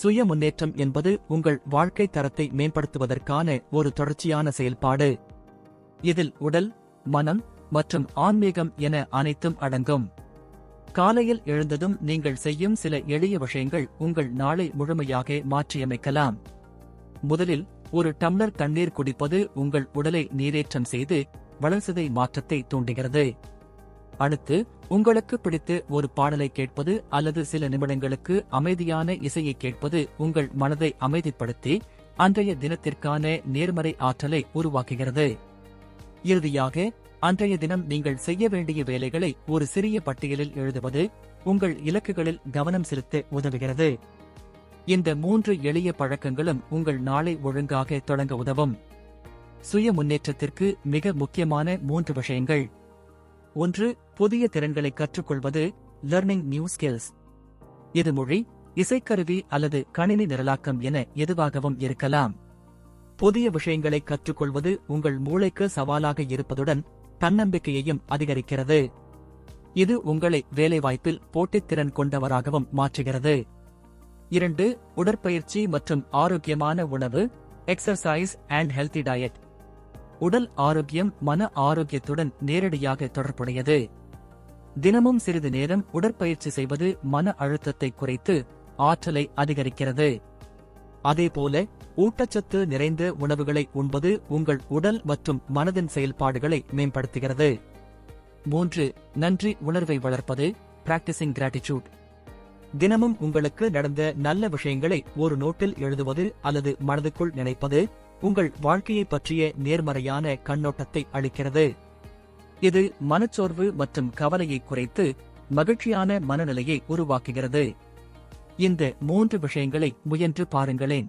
சுய முன்னேற்றம் என்பது உங்கள் வாழ்க்கை தரத்தை மேம்படுத்துவதற்கான ஒரு தொடர்ச்சியான செயல்பாடு. இதில் உடல் மனம் மற்றும் ஆன்மீகம் என அனைத்தும் அடங்கும். காலையில் எழுந்ததும் நீங்கள் செய்யும் சில எளிய விஷயங்கள் உங்கள் நாளை முழுமையாக மாற்றியமைக்கலாம். முதலில் ஒரு டம்ளர் தண்ணீர் குடிப்பது உங்கள் உடலை நீரேற்றம் செய்து வளர்சிதை மாற்றத்தை தூண்டுகிறது. அடுத்து உங்களுக்கு பிடித்து ஒரு பாடலை கேட்பது அல்லது சில நிமிடங்களுக்கு அமைதியான இசையை கேட்பது உங்கள் மனதை அமைதிப்படுத்தி அன்றைய தினத்திற்கான நேர்மறை ஆற்றலை உருவாக்குகிறது. இறுதியாக அன்றைய தினம் நீங்கள் செய்ய வேண்டிய வேலைகளை ஒரு சிறிய பட்டியலில் எழுதுவது உங்கள் இலக்குகளில் கவனம் செலுத்த உதவுகிறது. இந்த மூன்று எளிய பழக்கங்களும் உங்கள் நாளை ஒழுங்காக தொடங்க உதவும். சுய முன்னேற்றத்திற்கு மிக முக்கியமான மூன்று விஷயங்கள். ஒன்று புதிய திறன்களை கற்றுக்கொள்வது லேர்னிங் நியூ ஸ்கில்ஸ் இது மொழி இசைக்கருவி அல்லது கணினி நிரலாக்கம் என எதுவாகவும் இருக்கலாம். புதிய விஷயங்களை கற்றுக்கொள்வது உங்கள் மூளைக்கு சவாலாக இருப்பதுடன் தன்னம்பிக்கையையும் அதிகரிக்கிறது. இது உங்களை வேலைவாய்ப்பில் போட்டித்திறன் கொண்டவராகவும் மாற்றுகிறது. இரண்டு உடற்பயிற்சி மற்றும் ஆரோக்கியமான உணவு எக்ஸர்சைஸ் அண்ட் ஹெல்தி டயட் உடல் ஆரோக்கியம் மன ஆரோக்கியத்துடன் நேரடியாக தொடர்புடையது. தினமும் சிறிது நேரம் உடற்பயிற்சி செய்வது மன அழுத்தத்தை குறைத்து ஆற்றலை அதிகரிக்கிறது. அதேபோல ஊட்டச்சத்து நிறைந்த உணவுகளை உண்பது உங்கள் உடல் மற்றும் மனதின் செயல்பாடுகளை மேம்படுத்துகிறது. மூன்று நன்றி உணர்வை வளர்ப்பது பிராக்டிசிங் கிராட்டிடியூட் தினமும் உங்களுக்கு நடந்த நல்ல விஷயங்களை ஒரு நோட்டில் எழுதுவது அல்லது மனதுக்குள் நினைப்பது உங்கள் வாழ்க்கையை பற்றிய நேர்மறையான கண்ணோட்டத்தை அளிக்கிறது. இது மனச்சோர்வு மற்றும் கவலையை குறைத்து மகிழ்ச்சியான மனநிலையை உருவாக்குகிறது. இந்த மூன்று விஷயங்களை முயன்று பாருங்களேன்.